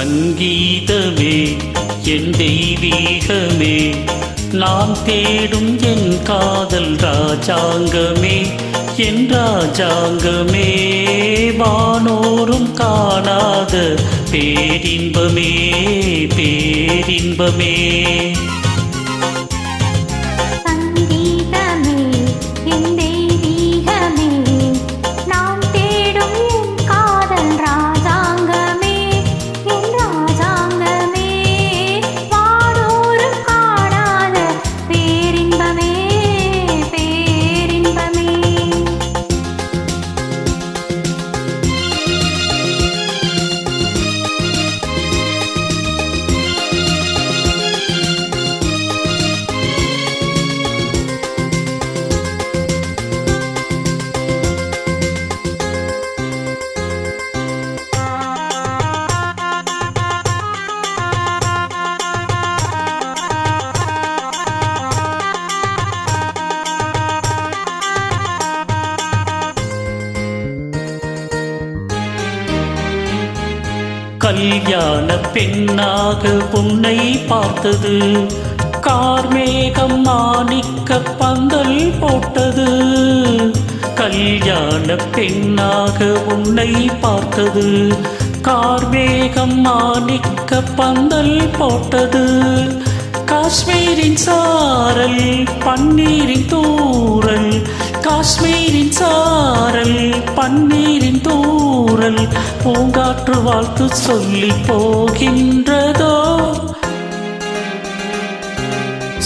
சங்கீதமே என் தெய்வீகமே. நான் தேடும் என் காதல் ராஜாங்கமே என் ராஜாங்கமே. வானோரும் காணாத பேரின்பமே பேரின்பமே. கல்யாண பெண்ணாக உன்னை பார்த்தது. கார்மேகம் மாணிக்க பந்தல் போட்டது. கல்யாண பெண்ணாக உன்னை பார்த்தது. கார்மேகம் மாணிக்க பந்தல் போட்டது. காஷ்மீரின் சாரல் பன்னீரின் தூரல். காஷ்மீரின் சாரல் பன்னீரின் தூரல். பூங்காற்று வாழ்த்து சொல்லி போகின்றதோ?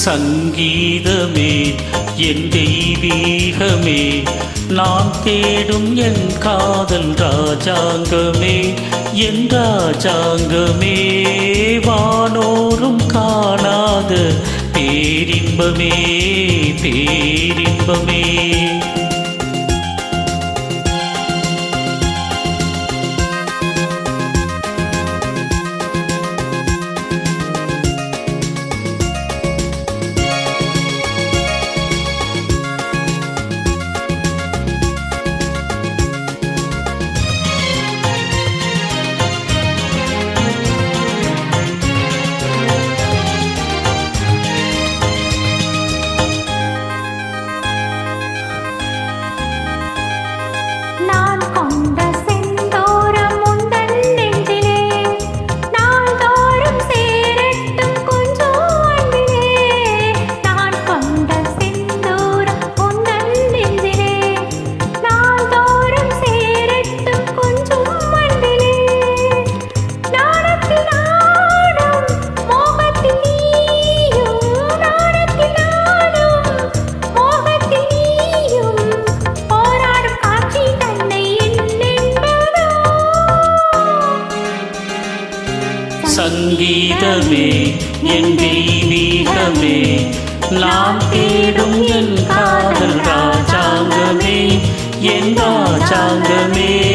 சங்கீதமே என் தெய்வீகமே. நான் தேடும் என் காதல் ராஜாங்கமே. என் ராஜாங்கமே வானோரும் காண பேரின்பமே பேரின்பமே. சங்கீதமே என் தெய்வீகமே. நாம் தேடும் என் காதல் ராஜாங்கமே என் ராஜாங்கமே.